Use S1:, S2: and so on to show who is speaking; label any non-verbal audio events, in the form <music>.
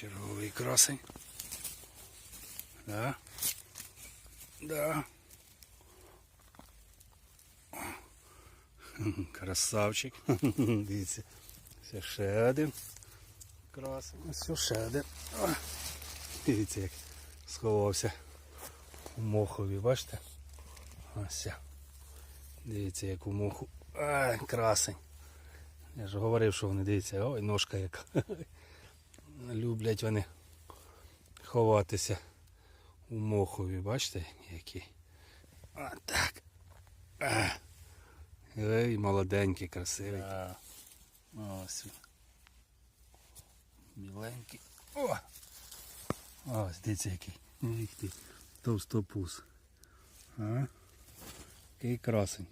S1: Черговий красень. Да. Да. <laughs> Красавчик. <laughs> Дивіться. Це ще один. Красень. Ось ще один. Дивіться, як сховався у мохові, бачите? Ось. Дивіться, як у моху. А, красень. Я ж говорив, що вони дивіться, ой, ножка яка. <laughs> Люблять вони ховатися у мохові, бачите, які. А так. Ей, молоденький, красивий. А. Ось. він. Біленький. О! Ось, дивіться який. Товстопуз. А? Який красень.